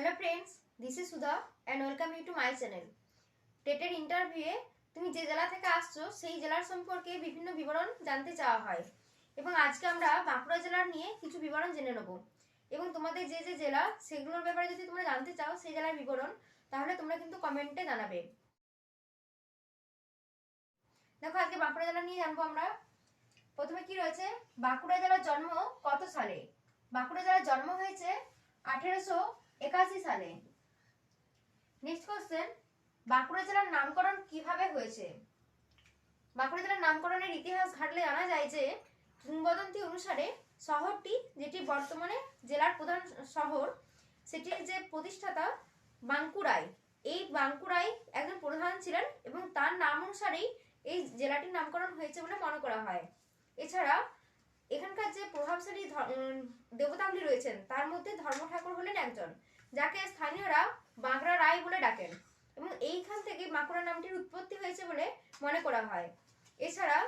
Hello friends this is Sudha and welcome you to my channel টেটের ইন্টারভিউয়ে তুমি যে জেলা থেকে আসছো, সেই জেলার সম্পর্কে বিভিন্ন বিবরণ জানতে চাওয়া হয়। এবং আজকে আমরা বাঁকুড়া জেলার নিয়ে কিছু বিবরণ জেনে নেব। এবং তোমাদের যে যে জেলা, সেগুলোর ব্যাপারে যদি তোমরা জানতে চাও, সেই জেলার বিবরণ, তাহলে তোমরা কিন্তু কমেন্টে জানাবে। দেখো, আজকে বাঁকুড়া জেলা নিয়ে জানব আমরা। প্রথমে কি রয়েছে? বাঁকুড়া জেলার জন্ম কত সালে? বাঁকুড়া জেলার জন্ম হয়েছে আঠেরোশো একাশি সালে। নেক্সট কোশ্চেন বাঁকুড়া জেলার নামকরণ কীভাবে হয়েছে? বাঁকুড়া জেলার নামকরণের ইতিহাস ঘাটলে জানা যায় যে, কিংবদন্তি অনুসারে শহরটি, যেটি বর্তমানে জেলার প্রধান শহর সেটির যে প্রতিষ্ঠাতা বাঁকুড়াই এই বাঁকুড়াই একজন প্রধান ছিলেন এবং তার নাম অনুসারেই এই জেলাটির নামকরণ হয়েছে বলে মনে করা হয়। এছাড়া এখানকার যে প্রভাবশালী দেবতাগুলি রয়েছেন, তার মধ্যে ধর্ম ঠাকুর হলেন একজন, যাকে স্থানীয়রা বাঁকড়া রায় বলে ডাকেন। এবং এইখান থেকে বাঁকুড়া নামটির উৎপত্তি হয়েছে বলে মনে করা হয়। এছাড়া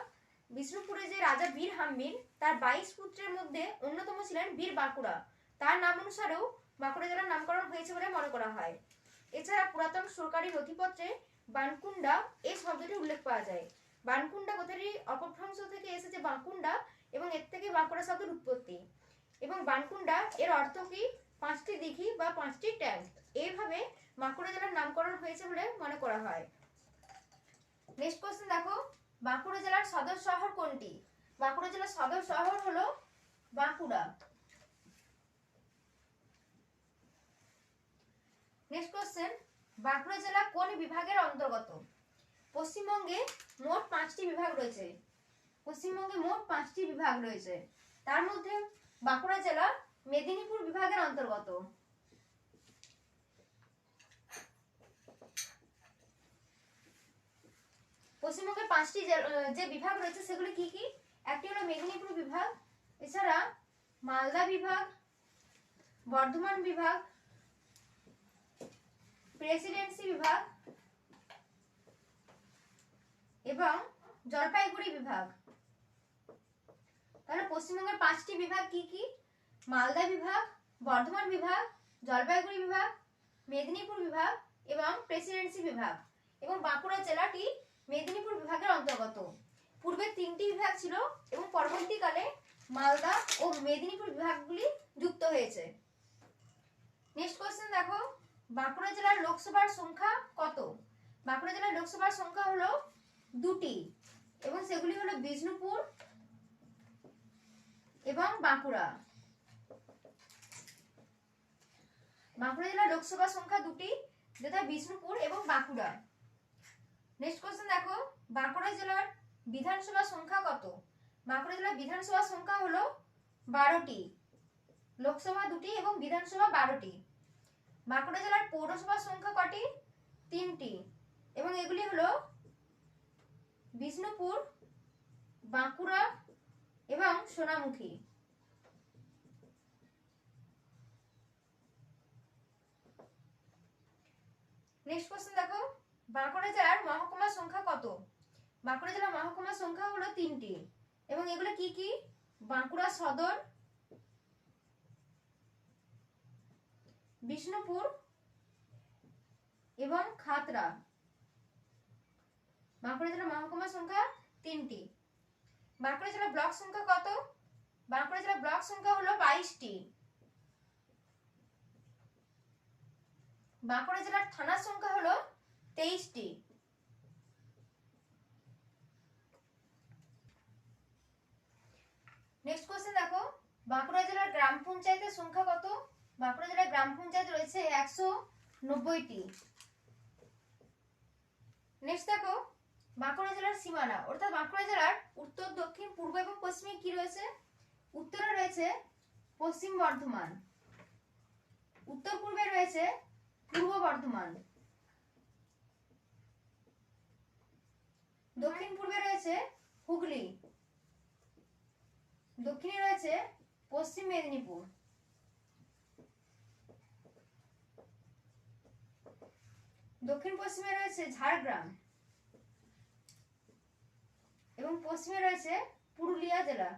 বিষ্ণুপুরে যে রাজা বীর হাম্বির তার বাইশ পুত্রের মধ্যে অন্যতম ছিলেন বীর বাঁকুড়া। তার নাম অনুসারেও বাঁকুড়া জেলার নামকরণ হয়েছে বলে মনে করা হয়। এছাড়া পুরাতন সরকারি নথিপত্রে বানকুন্ডা এই শব্দটি উল্লেখ পাওয়া যায়। বানকুন্ডা কথাটি অপভ্রংশ থেকে এসেছে। বাঁকুন্ডা এবং এর থেকে বাঁকুড়া শব্দের উৎপত্তি। এবং বানকুন্ডা এর অর্থ কি? পাঁচটি দিঘি বা পাঁচটি ট্যাঙ্ক। এইভাবে বাঁকুড়া জেলার নামকরণ হয়েছে বলে মনে করা হয়। নেক্সট কোশ্চেন দেখো। বাঁকুড়া জেলার সদর শহর কোনটি? বাঁকুড়া জেলার সদর শহর হলো বাঁকুড়া। নেক্সট কোশ্চেন বাঁকুড়া জেলা কোন বিভাগের অন্তর্গত? পশ্চিমবঙ্গে মোট পাঁচটি বিভাগ রয়েছে। পশ্চিমবঙ্গে মোট পাঁচটি বিভাগ রয়েছে। তার মধ্যে বাঁকুড়া জেলা মেদিনীপুর বিভাগের অন্তর্গত। পশ্চিমবঙ্গের পাঁচটি যে বিভাগ রয়েছে সেগুলি কি কি? একটি হলো মেদিনীপুর বিভাগ, এছাড়া মালদা বিভাগ, বর্ধমান বিভাগ, প্রেসিডেন্সি বিভাগ এবং জলপাইগুড়ি বিভাগ। তাহলে পশ্চিমবঙ্গের পাঁচটি বিভাগ কি কি? মালদা বিভাগ, বর্ধমান বিভাগ, জলপাইগুড়ি বিভাগ, মেদিনীপুর বিভাগ এবং প্রেসিডেন্সি বিভাগ। এবং বাঁকুড়া জেলাটি মেদিনীপুর বিভাগের অন্তর্গত। পূর্বে তিনটি বিভাগ ছিল এবং পরবর্তীকালে মালদা ও মেদিনীপুর বিভাগগুলি যুক্ত হয়েছে। নেক্সট কোয়েশ্চেন দেখো। বাঁকুড়া জেলার লোকসভার সংখ্যা কত? বাঁকুড়া জেলার লোকসভার সংখ্যা হলো দুটি এবং সেগুলি হলো বিষ্ণুপুর এবং বাঁকুড়া। বাঁকুড়া জেলার লোকসভা সংখ্যা দুটি, যেটা বিষ্ণুপুর এবং বাঁকুড়া। নেক্সট কোশ্চেন দেখো, বাঁকুড়া জেলার বিধানসভা সংখ্যা কত? বাঁকুড়া জেলার বিধানসভা সংখ্যা হলো বারোটি। লোকসভা দুটি এবং বিধানসভা বারোটি। বাঁকুড়া জেলার পৌরসভা সংখ্যা কটি? তিনটি। এবং এগুলি হলো বিষ্ণুপুর, বাঁকুড়া এবং সোনামুখী। নেক্সট কোশ্চেন দেখো। বাঁকুড়া জেলার মহকুমা সংখ্যা কত? বাঁকুড়া জেলার মহকুমা সংখ্যা হলো তিনটি। এবং এগুলো কি কি? বাঁকুড়া সদর, বিষ্ণুপুর এবং খাতড়া। বাঁকুড়া জেলার মহকুমা সংখ্যা তিনটি। বাঁকুড়া জেলার ব্লক সংখ্যা কত? বাঁকুড়া জেলার ব্লক সংখ্যা হলো বাইশটি। বাঁকুড়া জেলার থানার সংখ্যা হলো তেইশটি। নেক্সট কোশ্চেন দেখো। বাঁকুড়া জেলার গ্রাম পঞ্চায়েতের সংখ্যা কত? বাঁকুড়া জেলার গ্রাম পঞ্চায়েত রয়েছে একশো নব্বইটি। নেক্সট দেখো। বাঁকুড়া জেলার সীমানা। অর্থাৎ বাঁকুড়া জেলার উত্তর, দক্ষিণ, পূর্ব এবং পশ্চিমে কি রয়েছে? উত্তরে রয়েছে পশ্চিম বর্ধমান। উত্তর পূর্বে রয়েছে পূর্ব বর্ধমান। দক্ষিণ পূর্বে রয়েছে হুগলি। দক্ষিণে রয়েছে পশ্চিম মেদিনীপুর। দক্ষিণ পশ্চিমে রয়েছে ঝাড়গ্রাম। এবং পশ্চিমে রয়েছে পুরুলিয়া জেলা।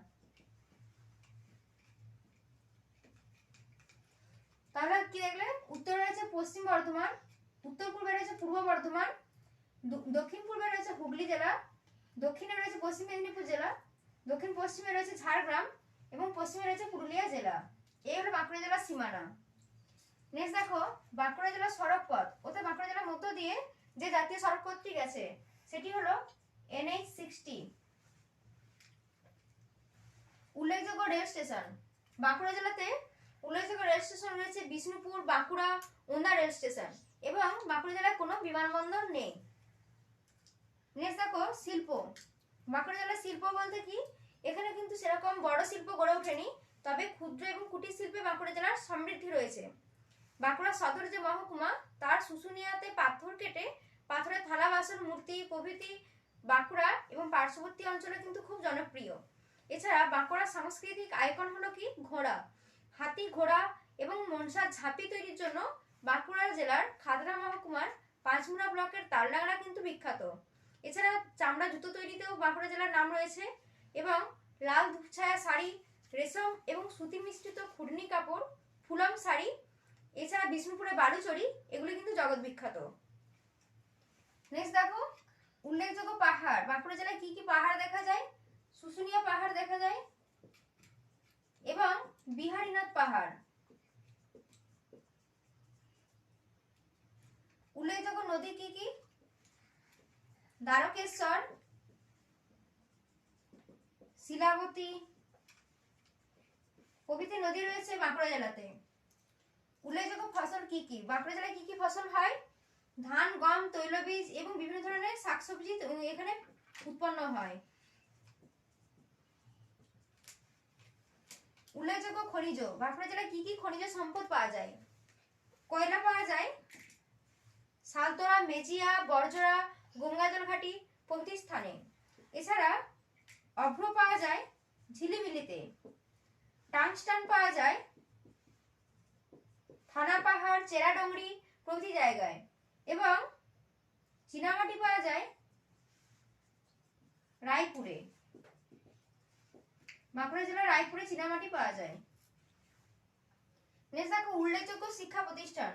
তাহলে কি দেখলে? উত্তরে রয়েছে পশ্চিম বর্ধমান, উত্তর পূর্বে রয়েছে পূর্ব বর্ধমান দক্ষিণ পূর্বে রয়েছে হুগলি জেলা, দক্ষিণে রয়েছে পশ্চিম মেদিনীপুর জেলা, দক্ষিণ পশ্চিমে রয়েছে ঝাড়গ্রাম এবং পশ্চিমে রয়েছে পুরুলিয়া জেলা। এই হলো বাঁকুড়া জেলার সীমানা। নেক্সট দেখো, বাঁকুড়া জেলার সড়ক পথ অর্থাৎ বাঁকুড়া জেলার মধ্য দিয়ে যে জাতীয় সড়ক পথটি গেছে, সেটি হলো এনএইচ সিক্সটি উল্লেখযোগ্য রেল স্টেশন। বাঁকুড়া জেলাতে উল্লেখযোগ্য রেল স্টেশন রয়েছে বিষ্ণুপুর, বাঁকুড়া ওন্দা রেল স্টেশন এবং বাঁকুড়া জেলায় কোনো বিমানবন্দর নেই। নেক্সট দেখো, শিল্প। বাঁকুড়া জেলার শিল্প বলতে কি? এখানে কিন্তু সেরকম বড় শিল্প গড়ে ওঠেনি, তবে ক্ষুদ্র এবং কুটির শিল্পে বাঁকুড়া জেলার সমৃদ্ধি রয়েছে। বাঁকুড়া সদর যে মহকুমা, তার শুশুনিয়াতে পাথর কেটে পাথরের থালা, বাসন, মূর্তি, প্রভৃতি বাঁকুড়া এবং পার্শ্ববর্তী অঞ্চলে কিন্তু খুব জনপ্রিয়। এছাড়া বাঁকুড়ার সাংস্কৃতিক আইকন হলো কি? ঘোড়া। হাতি, ঘোড়া এবং মনসার ঝাঁপি তৈরির জন্য বাঁকুড়া জেলার খাদরা মহকুমার পাঁচমুড়া ব্লকের তালডাংরা কিন্তু বিখ্যাত। এছাড়া চামড়া জুতো তৈরিতেও বাঁকুড়া জেলার নাম রয়েছে এবং লাল ধূপছায়া শাড়ি, রেশম এবং সুতি মিশ্রিত খুডনি কাপড়, ফুলম শাড়ি, এছাড়া বিষ্ণুপুরে বালুচরি, এগুলি কিন্তু জগৎ বিখ্যাত। নেক্সট দেখো। উল্লেখযোগ্য পাহাড়। বাঁকুড়া জেলায় কি কি পাহাড় দেখা যায়? শুশুনিয়া পাহাড় দেখা যায় এবং বিহারীনাথ পাহাড়। উল্লেখযোগ্য নদী কি কি? দ্বারকেশ্বর, শিলাবতী। প্রভৃতি নদী রয়েছে বাঁকুড়া জেলাতে। উল্লেখযোগ্য ফসল কি কি? বাঁকুড়া জেলায় কি কি ফসল হয়? ধান, গম, তৈলবীজ এবং বিভিন্ন ধরনের শাকসবজি এখানে উৎপন্ন হয়। উল্লেখযোগ্য খনিজ, বাঁকুড়া জেলায় কি কি খনিজ সম্পদ পাওয়া যায়? কয়লা পাওয়া যায় সালতোরা মেজিয়া বরজরা গঙ্গাজল ঘাটি প্রভৃতি স্থানে। এছাড়া অভ্র পাওয়া যায় ঝিলিমিলিতে, টাংস্টান পাওয়া যায় থানা পাহাড়, চেরাডংরি প্রভৃতি জায়গায়। এবং চীনামাটি পাওয়া যায় রায়পুরে। বাঁকুড়া জেলার রায়পুরে চীনামাটি পাওয়া যায়। নেক্সট দেখো উল্লেখযোগ্য শিক্ষা প্রতিষ্ঠান।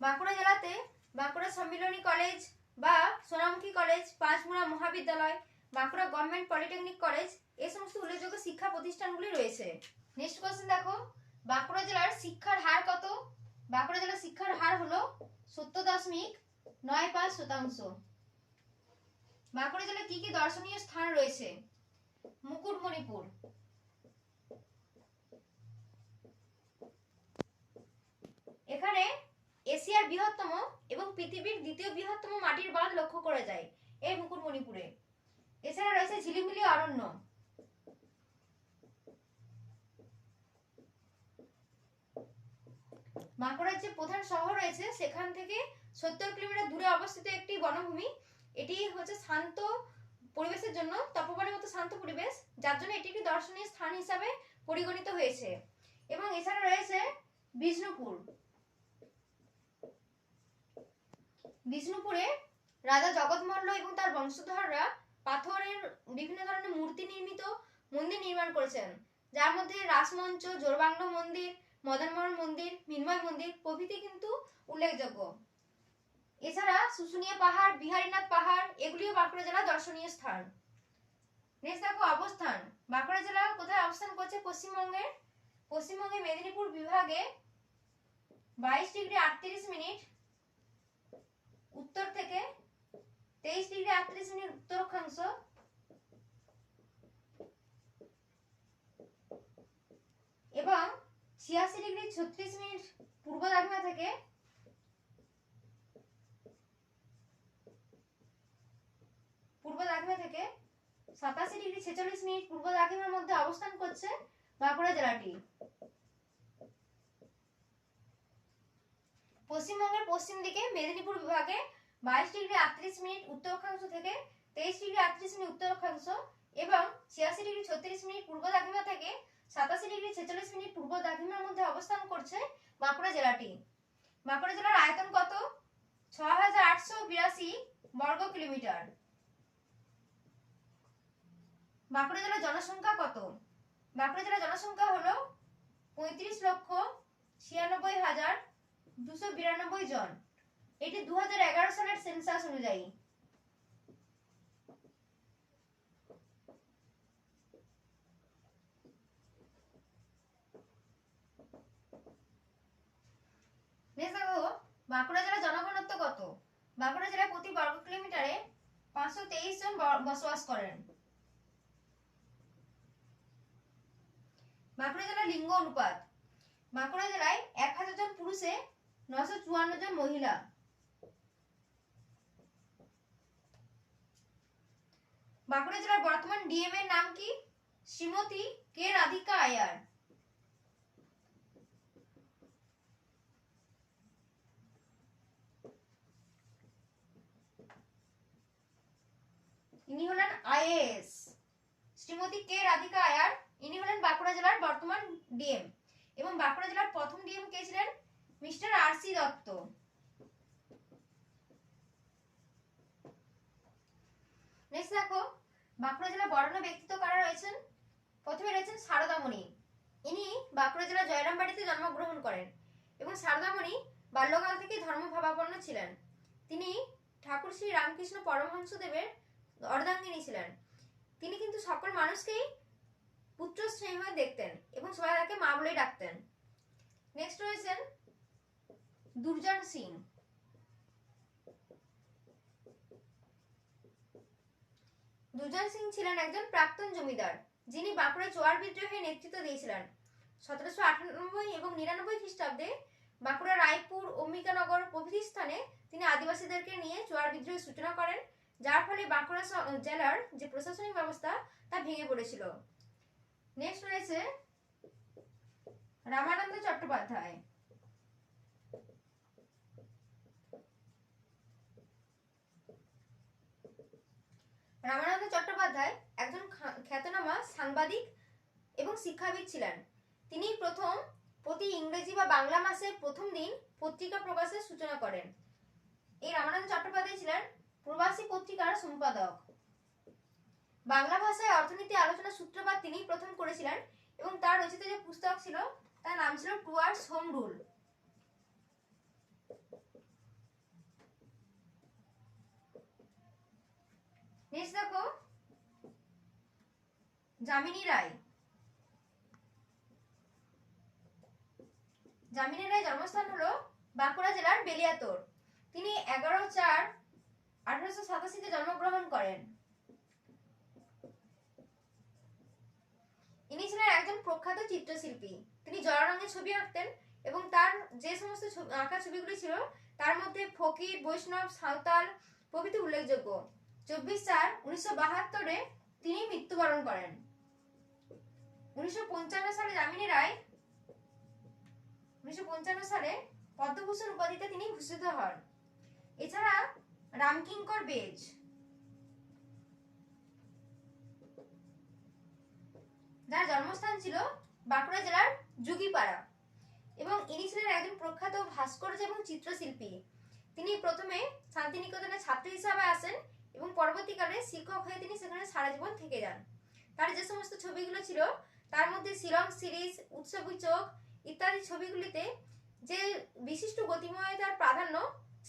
বাঁকুড়া জেলাতে বাঁকুড়া সম্মিলনী কলেজ বা সোনামুখী কলেজ, পাঁচমুড়া মহাবিদ্যালয়, বাঁকুড়া গভর্নমেন্ট পলিটেকনিক কলেজ এই সমস্ত উল্লেখযোগ্য শিক্ষা প্রতিষ্ঠানগুলি রয়েছে। নেক্সট কোশ্চেন দেখো। বাঁকুড়া জেলার শিক্ষার হার কত? বাঁকুড়া জেলার শিক্ষার হার হলো সত্তর দশমিক নয় পাঁচ শতাংশ। বাঁকুড়া জেলায় কি কি দর্শনীয় স্থান রয়েছে? মুকুটমণিপুর। এখানে এশিয়ার বৃহত্তম এবং পৃথিবীর দ্বিতীয় বৃহত্তম মাটির বাঁধ লক্ষ্য করা যায়, এই মুকুটমণিপুরে। এছাড়া রয়েছে ঝিলিমিলি অরণ্য। বাঁকুড়ার যে প্রধান শহর রয়েছে, সেখান থেকে সত্তর কিলোমিটার দূরে অবস্থিত একটি বনভূমি, এটি হচ্ছে শান্ত পরিবেশের জন্য তপবনের মতো শান্ত পরিবেশ, যার জন্য এটি একটি দর্শনীয় স্থান হিসাবে পরিগণিত হয়েছে। এবং এছাড়া রয়েছে বিষ্ণুপুর। বিষ্ণুপুরে রাজা জগৎমল্ল এবং তার বংশধররা পাথরের বিভিন্ন ধরনের মূর্তি নির্মিত মন্দির নির্মাণ করেছেন, যার মধ্যে রাসমঞ্চ জোরবাংলো মন্দির, মদনমোহন মন্দির, মিনময় মন্দির প্রভৃতি কিন্তু উল্লেখযোগ্য। এছাড়া শুশুনিয়া পাহাড়, বিহারীনাথ পাহাড়, এগুলিও বাঁকুড়া জেলার দর্শনীয় স্থান। নেক্সট দেখো অবস্থান। বাঁকুড়া জেলা কোথায় অবস্থান করছে? পশ্চিমবঙ্গের। পশ্চিমবঙ্গের মেদিনীপুর বিভাগে বাইশ ডিগ্রি আটত্রিশ মিনিট উত্তর থেকে তেইশ ডিগ্রি আটত্রিশ মিনিট উত্তর অক্ষাংশ এবং ছিয়াশি ডিগ্রি ছত্রিশ মিনিট পূর্ব দ্রাঘিমা থেকে পূর্ব থেকে সাতাশি ডিগ্রি ছেচল্লিশ মিনিট পূর্ব দ্রাঘিমার মধ্যে অবস্থান করছে বাঁকুড়া জেলাটি। পশ্চিমবঙ্গের পশ্চিম দিকে মেদিনীপুর বিভাগে বাইশ ডিগ্রি আটত্রিশ মিনিট উত্তর অক্ষাংশ থেকে তেইশ ডিগ্রি আটত্রিশ মিনিট উত্তর অক্ষাংশ এবং ছিয়াশি ডিগ্রি ছত্রিশ মিনিট পূর্ব দ্রাঘিমা থেকে সাতাশি ডিগ্রি ছেচল্লিশ মিনিট পূর্ব দ্রাঘিমার মধ্যে অবস্থান করছে বাঁকুড়া জেলাটি। বাঁকুড়া জেলার আয়তন কত? ছ হাজার আটশো বিরাশি বর্গ কিলোমিটার। বাঁকুড়া জেলার জনসংখ্যা কত? বাঁকুড়া জেলার জনসংখ্যা হলো পঁয়ত্রিশ লক্ষ ছিয়ানব্বই হাজার দুশো বিরানব্বই জন। এটি দু হাজার এগারো সালের সেন্সাস অনুযায়ী। বাঁকুড়া জেলার জনঘনত্ব কত? বাঁকুড়া জেলায় প্রতি বর্গ কিলোমিটারে পাঁচশো তেইশ জন বসবাস করেন। বাঁকুড়া জেলার লিঙ্গ অনুপাত। বাঁকুড়া জেলায় এক হাজার জন পুরুষে নশো চুয়ান্ন জন মহিলা। বাঁকুড়া জেলার বর্তমান ডিএম এর নাম কি? শ্রীমতী কে রাধিকা আয়ার। ইনি হলেন আইএএস। শ্রীমতী কে রাধিকা আয়ার? ইনি হলেন বাঁকুড়া জেলার বর্তমান ডিএম। এবং বাঁকুড়া জেলার প্রথম ডিএম কে ছিলেন mister R C Dutta. Next দেখো, বাঁকুড়া জেলার বর্ণ ব্যক্তিত্ব কারা রয়েছেন? প্রথমে রয়েছেন সারদামণি। ইনি বাঁকুড়া জেলার জয়রামবাড়িতে জন্মগ্রহণ করেন এবং সারদামণি বাল্যকাল থেকে ধর্মভাবাপন্ন ছিলেন। তিনি ঠাকুর শ্রী রামকৃষ্ণ পরমহংসদেবের অর্ধাঙ্গিনী ছিলেন। তিনি কিন্তু সকল মানুষকেই পুত্র স্নেহ দেখতেন এবং সবাই তাকে মা বলেই ডাকতেন। নেক্সট রয়েছেন দুর্জন সিং। দুর্জন সিং ছিলেন একজন প্রাক্তন জমিদার, যিনি বাঁকুড়া চোয়ার বিদ্রোহে নেতৃত্ব দিয়েছিলেন। সতেরোশো আটানব্বই এবং নিরানব্বই খ্রিস্টাব্দে বাঁকুড়া, রায়পুর অম্বিকানগর প্রভৃতি স্থানে তিনি আদিবাসীদেরকে নিয়ে চোয়ার বিদ্রোহের সূচনা করেন, যার ফলে বাঁকুড়া জেলার যে প্রশাসনিক ব্যবস্থা তা ভেঙে পড়েছিল। নেক্সট রয়েছে রামানন্দ চট্টোপাধ্যায়। রামানন্দ চট্টোপাধ্যায় একজন খ্যাতনামা সাংবাদিক এবং শিক্ষাবিদ ছিলেন। তিনি প্রথম প্রতি ইংরেজি বা বাংলা মাসের প্রথম দিন পত্রিকা প্রকাশের সূচনা করেন। এই রামানন্দ চট্টোপাধ্যায় ছিলেন প্রবাসী পত্রিকার সম্পাদক। বাংলা ভাষায় অর্থনীতি, আলোচনা সূত্রপাত তিনি প্রথম করেছিলেন এবং তার রচিত যে পুস্তক ছিল, তার নাম ছিল টুয়ার্ডস হোম রুল। দেখো। যামিনী রায়। যামিনী রায় জন্মস্থান হলো বাঁকুড়া জেলার বেলিয়াতোড় তিনি এগারো চার আঠারোশো সাতাশিতে জন্মগ্রহণ করেন। ইনি ছিলেন একজন প্রখ্যাত চিত্রশিল্পী। তিনি জলরঙের ছবি আঁকতেন এবং তার যে সমস্ত আঁকা ছবিগুলি ছিল, তার মধ্যে ফকির, বৈষ্ণব, সাঁওতাল প্রভৃতি উল্লেখযোগ্য। চব্বিশ চার উনিশশো বাহাত্তরে তিনি মৃত্যুবরণ করেন। উনিশশো পঞ্চান্ন সালে যামিনী রায় উনিশশো পঞ্চান্ন সালে পদ্মভূষণ উপাধিতে তিনি ভূষিত হন। এছাড়া রামকিঙ্কর বেজ যার জন্মস্থান ছিল বাঁকুড়া জেলার যুগিপাড়া এবং ইনি ছিলেন একজন প্রখ্যাত ভাস্কর্য এবং চিত্রশিল্পী। তিনি প্রথমে শান্তিনিকেতনের ছাত্র হিসাবে আসেন এবং পরবর্তীকালে শিক্ষক হয়ে তিনি সেখানে সারা জীবন থেকে যান। তার যে সমস্ত ছবিগুলো ছিল, তার মধ্যে শিলং সিরিজ, উৎসবী চোখ ইত্যাদি ছবিগুলিতে যে বিশিষ্ট গতিময়তার প্রাধান্য,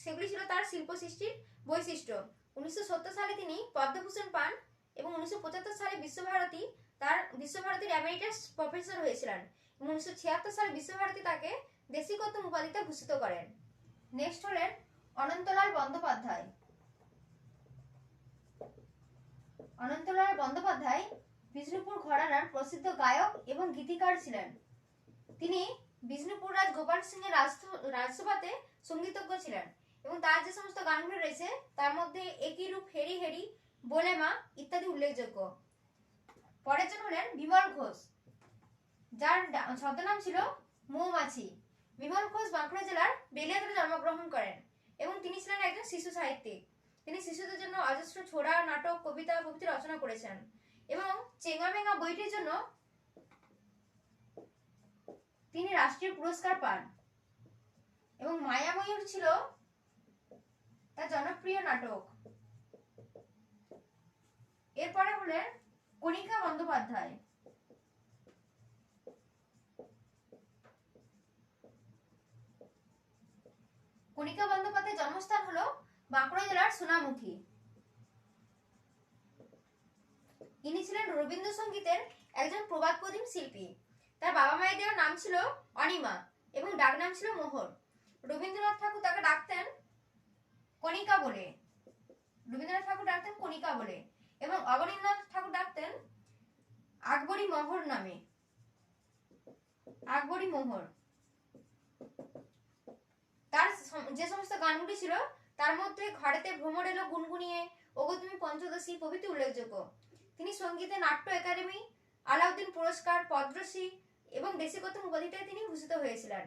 সেগুলি ছিল তার শিল্প সৃষ্টির বৈশিষ্ট্য। উনিশশো সত্তর সালে তিনি পদ্মভূষণ পান এবং উনিশশো পঁচাত্তর সালে বিশ্বভারতী তার, বিশ্বভারতীর অ্যামেরিটাস প্রফেসর হয়েছিলেন উনিশশো ছিয়াত্তর সালে বিশ্বভারতী তাকে দেশিকতম উপাধিতে ভূষিত করেন। নেক্সট হলেন অনন্তলাল বন্দ্যোপাধ্যায়। অনন্তলাল বন্দ্যোপাধ্যায় বিষ্ণুপুর ঘরানার প্রসিদ্ধ গায়ক এবং গীতিকার ছিলেন। তিনি বিষ্ণুপুর রাজ গোপাল সিং এর রাজস- রাজসভাতে সঙ্গীতজ্ঞ ছিলেন এবং তার যে সমস্ত গানগুলো রয়েছে, তার মধ্যে একই রূপ হেরি হেরি বলে মা ইত্যাদি উল্লেখযোগ্য। পরের জন হলেন বিমল ঘোষ। যার ছদ্মনাম ছিল মৌমাছি। বিমল ঘোষ বাঁকুড়া জেলার বেলিয়াতে জন্মগ্রহণ করেন এবং তিনি ছিলেন একজন শিশু সাহিত্যিক। তিনি শিশুদের জন্য অজস্র ছোড়া, নাটক, কবিতা প্রভৃতি রচনা করেছেন এবং চেঙ্গামেঙ্গা বইটির জন্য তিনি রাষ্ট্রীয় পুরস্কার পান এবং মায়াময়ূর ছিল তার জনপ্রিয় নাটক। এরপরে হলেন কণিকা বন্দ্যোপাধ্যায়। কণিকা বন্দ্যোপাধ্যায়ের জন্মস্থান হলো বাঁকুড়া জেলার সোনামুখী। ইনি ছিলেন রবীন্দ্রসঙ্গীতের একজন প্রবাদ প্রতিম শিল্পী। তার বাবা মায়ের দেওয়ার নাম ছিল অনিমা এবং ডাক নাম ছিল মোহর। রবীন্দ্রনাথ ঠাকুর তাকে ডাকতেন কণিকা বলে। রবীন্দ্রনাথ ঠাকুর ডাকতেন কণিকা বলে। অবনীন্দ্রনাথ ঠাকুর ডাকতেন, আকবরী মোহর নামে। আকবরী মোহর। তার যে সমস্ত গানগুলি ছিল, তার মধ্যে ঘরেতে ভ্রমর এলো গুনগুনিয়ে, ওগো তুমি পঞ্চদশী প্রভৃতি উল্লেখযোগ্য। তিনি সঙ্গীতে নাট্য একাডেমি, আলাউদ্দিন পুরস্কার, পদ্মশ্রী এবং দেশিকতম উপাধিতে তিনি ভূষিত হয়েছিলেন।